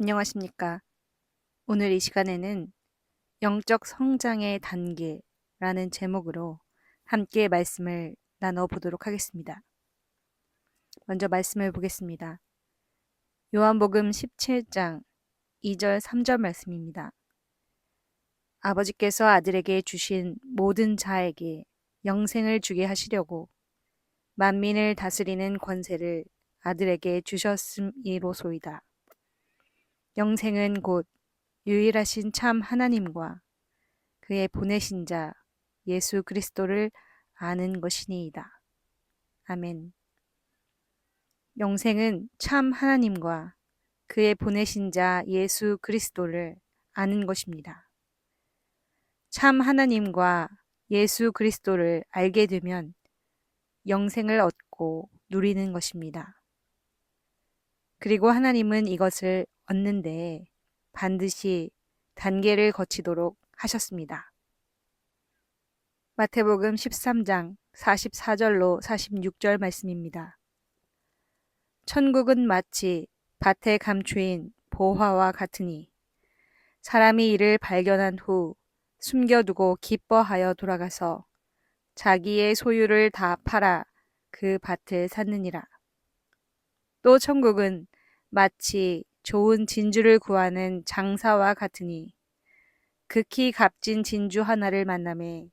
안녕하십니까. 오늘 이 시간에는 영적 성장의 단계라는 제목으로 함께 말씀을 나눠 보도록 하겠습니다. 먼저 말씀을 보겠습니다. 요한복음 17장 2절 3절 말씀입니다. 아버지께서 아들에게 주신 모든 자에게 영생을 주게 하시려고 만민을 다스리는 권세를 아들에게 주셨음이로소이다. 영생은 곧 유일하신 참 하나님과 그의 보내신 자 예수 그리스도를 아는 것이니이다. 아멘. 영생은 참 하나님과 그의 보내신 자 예수 그리스도를 아는 것입니다. 참 하나님과 예수 그리스도를 알게 되면 영생을 얻고 누리는 것입니다. 그리고 하나님은 이것을 얻는데 반드시 단계를 거치도록 하셨습니다. 마태복음 13장 44절로 46절 말씀입니다. 천국은 마치 밭에 감추인 보화와 같으니 사람이 이를 발견한 후 숨겨두고 기뻐하여 돌아가서 자기의 소유를 다 팔아 그 밭을 샀느니라. 또 천국은 마치 좋은 진주를 구하는 장사와 같으니 극히 값진 진주 하나를 만남에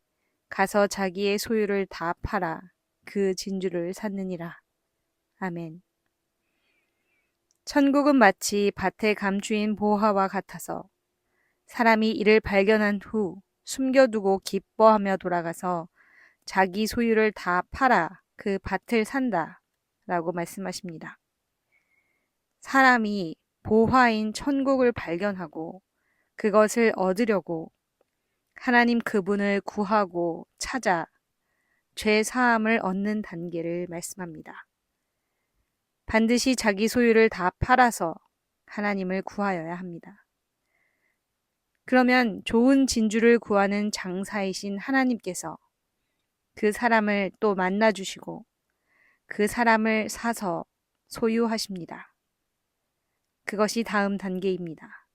가서 자기의 소유를 다 팔아 그 진주를 샀느니라. 아멘. 천국은 마치 밭에 감추인 보화와 같아서 사람이 이를 발견한 후 숨겨두고 기뻐하며 돌아가서 자기 소유를 다 팔아 그 밭을 산다. 라고 말씀하십니다. 사람이 보화인 천국을 발견하고 그것을 얻으려고 하나님 그분을 구하고 찾아 죄 사함을 얻는 단계를 말씀합니다. 반드시 자기 소유를 다 팔아서 하나님을 구하여야 합니다. 그러면 좋은 진주를 구하는 장사이신 하나님께서 그 사람을 또 만나 주시고 그 사람을 사서 소유하십니다. 그것이 다음 단계입니다.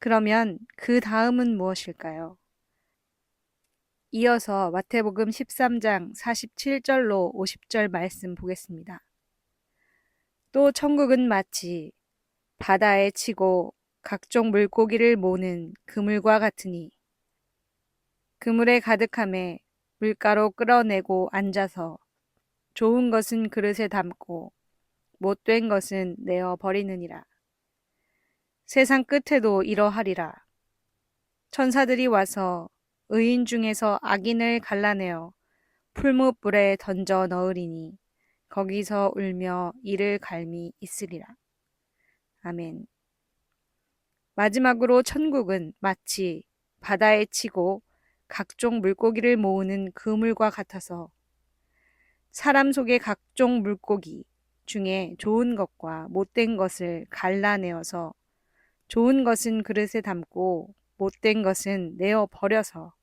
그러면 그 다음은 무엇일까요? 이어서 마태복음 13장 47절로 50절 말씀 보겠습니다. 또 천국은 마치 바다에 치고 각종 물고기를 모는 그물과 같으니 그물에 가득함에 물가로 끌어내고 앉아서 좋은 것은 그릇에 담고 못된 것은 내어 버리느니라. 세상 끝에도 이러하리라. 천사들이 와서 의인 중에서 악인을 갈라내어 풀무불에 던져 넣으리니 거기서 울며 이를 갈미 있으리라. 아멘. 마지막으로 천국은 마치 바다에 치고 각종 물고기를 모으는 그물과 같아서 사람 속의 각종 물고기, 중에 좋은 것과 못된 것을 갈라내어서 좋은 것은 그릇에 담고 못된 것은 내어 버려서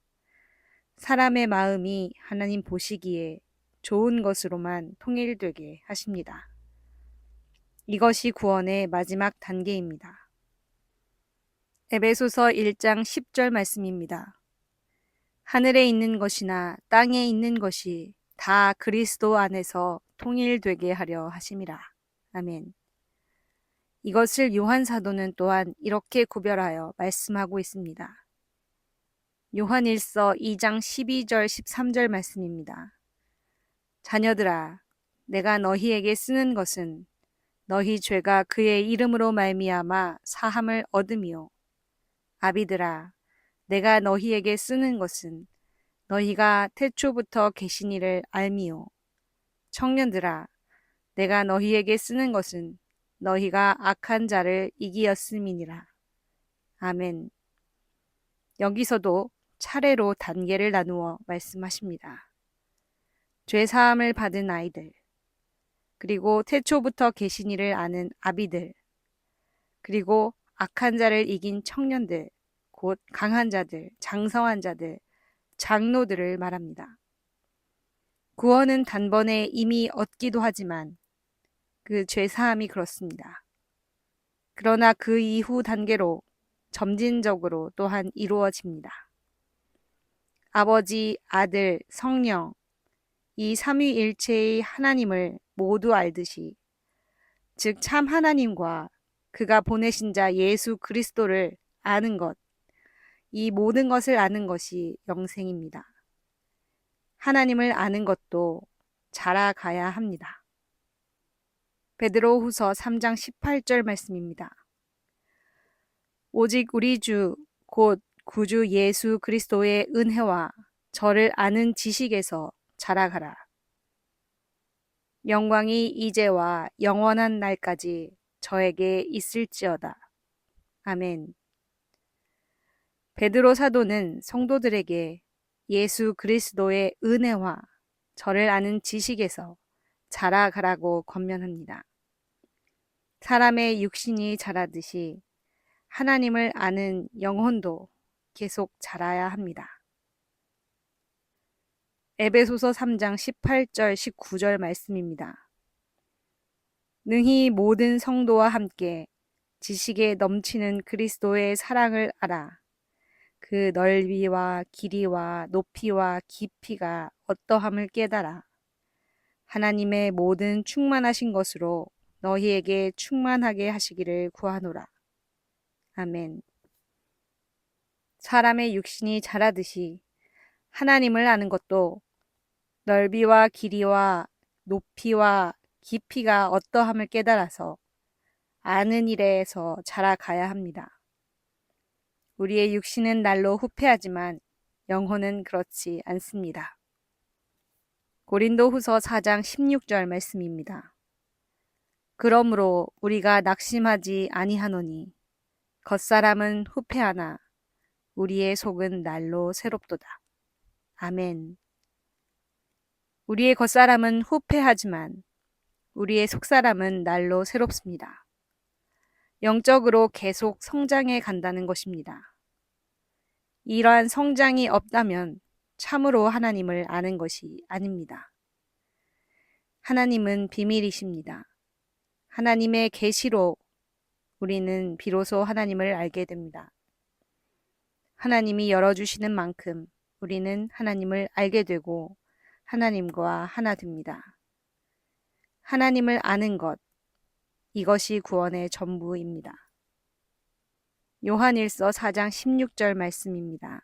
사람의 마음이 하나님 보시기에 좋은 것으로만 통일되게 하십니다. 이것이 구원의 마지막 단계입니다. 에베소서 1장 10절 말씀입니다. 하늘에 있는 것이나 땅에 있는 것이 다 그리스도 안에서 통일되게 하려 하심이라. 아멘. 이것을 요한 사도는 또한 이렇게 구별하여 말씀하고 있습니다. 요한 1서 2장 12절 13절 말씀입니다. 자녀들아 내가 너희에게 쓰는 것은 너희 죄가 그의 이름으로 말미암아 사함을 얻음이요 아비들아 내가 너희에게 쓰는 것은 너희가 태초부터 계신 이를 알미요 청년들아, 내가 너희에게 쓰는 것은 너희가 악한 자를 이기었음이니라. 아멘. 여기서도 차례로 단계를 나누어 말씀하십니다. 죄 사함을 받은 아이들, 그리고 태초부터 계신 이를 아는 아비들, 그리고 악한 자를 이긴 청년들, 곧 강한 자들, 장성한 자들, 장로들을 말합니다. 구원은 단번에 이미 얻기도 하지만 그 죄사함이 그렇습니다. 그러나 그 이후 단계로 점진적으로 또한 이루어집니다. 아버지, 아들, 성령, 이 삼위일체의 하나님을 모두 알듯이, 즉 참 하나님과 그가 보내신 자 예수 그리스도를 아는 것, 이 모든 것을 아는 것이 영생입니다. 하나님을 아는 것도 자라가야 합니다. 베드로 후서 3장 18절 말씀입니다. 오직 우리 주, 곧 구주 예수 그리스도의 은혜와 저를 아는 지식에서 자라가라. 영광이 이제와 영원한 날까지 저에게 있을지어다. 아멘. 베드로 사도는 성도들에게 예수 그리스도의 은혜와 저를 아는 지식에서 자라가라고 권면합니다. 사람의 육신이 자라듯이 하나님을 아는 영혼도 계속 자라야 합니다. 에베소서 3장 18절 19절 말씀입니다. 능히 모든 성도와 함께 지식에 넘치는 그리스도의 사랑을 알아 그 넓이와 길이와 높이와 깊이가 어떠함을 깨달아 하나님의 모든 충만하신 것으로 너희에게 충만하게 하시기를 구하노라. 아멘. 사람의 육신이 자라듯이 하나님을 아는 것도 넓이와 길이와 높이와 깊이가 어떠함을 깨달아서 아는 일에서 자라가야 합니다. 우리의 육신은 날로 후패하지만 영혼은 그렇지 않습니다. 고린도 후서 4장 16절 말씀입니다. 그러므로 우리가 낙심하지 아니하노니 겉사람은 후패하나 우리의 속은 날로 새롭도다. 아멘. 우리의 겉사람은 후패하지만 우리의 속사람은 날로 새롭습니다. 영적으로 계속 성장해 간다는 것입니다. 이러한 성장이 없다면 참으로 하나님을 아는 것이 아닙니다. 하나님은 비밀이십니다. 하나님의 계시로 우리는 비로소 하나님을 알게 됩니다. 하나님이 열어주시는 만큼 우리는 하나님을 알게 되고 하나님과 하나 됩니다. 하나님을 아는 것, 이것이 구원의 전부입니다. 요한일서 4장 16절 말씀입니다.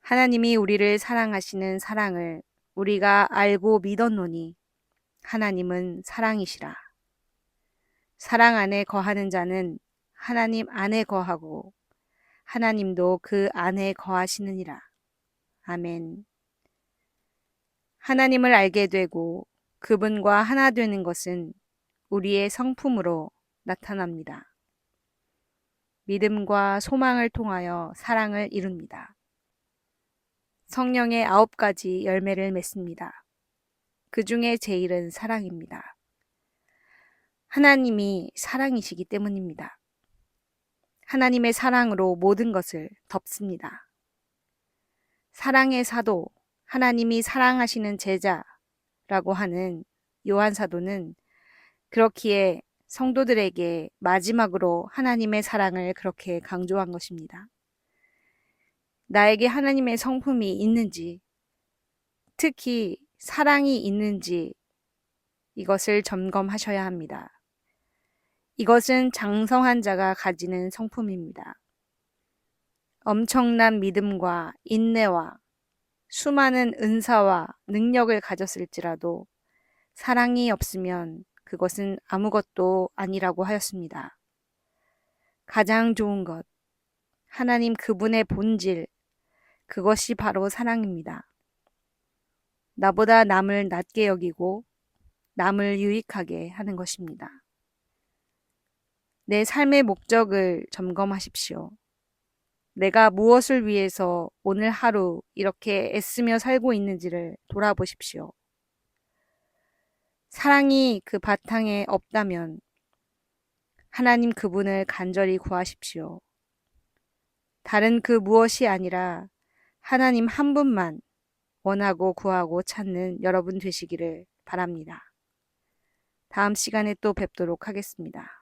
하나님이 우리를 사랑하시는 사랑을 우리가 알고 믿었노니 하나님은 사랑이시라. 사랑 안에 거하는 자는 하나님 안에 거하고 하나님도 그 안에 거하시느니라. 아멘. 하나님을 알게 되고 그분과 하나 되는 것은 우리의 성품으로 나타납니다. 믿음과 소망을 통하여 사랑을 이룹니다. 성령의 아홉 가지 열매를 맺습니다. 그 중에 제일은 사랑입니다. 하나님이 사랑이시기 때문입니다. 하나님의 사랑으로 모든 것을 덮습니다. 사랑의 사도, 하나님이 사랑하시는 제자라고 하는 요한 사도는 그렇기에 성도들에게 마지막으로 하나님의 사랑을 그렇게 강조한 것입니다. 나에게 하나님의 성품이 있는지, 특히 사랑이 있는지 이것을 점검하셔야 합니다. 이것은 장성한 자가 가지는 성품입니다. 엄청난 믿음과 인내와 수많은 은사와 능력을 가졌을지라도 사랑이 없으면 그것은 아무것도 아니라고 하였습니다. 가장 좋은 것, 하나님 그분의 본질, 그것이 바로 사랑입니다. 나보다 남을 낮게 여기고 남을 유익하게 하는 것입니다. 내 삶의 목적을 점검하십시오. 내가 무엇을 위해서 오늘 하루 이렇게 애쓰며 살고 있는지를 돌아보십시오. 사랑이 그 바탕에 없다면 하나님 그분을 간절히 구하십시오. 다른 그 무엇이 아니라 하나님 한 분만 원하고 구하고 찾는 여러분 되시기를 바랍니다. 다음 시간에 또 뵙도록 하겠습니다.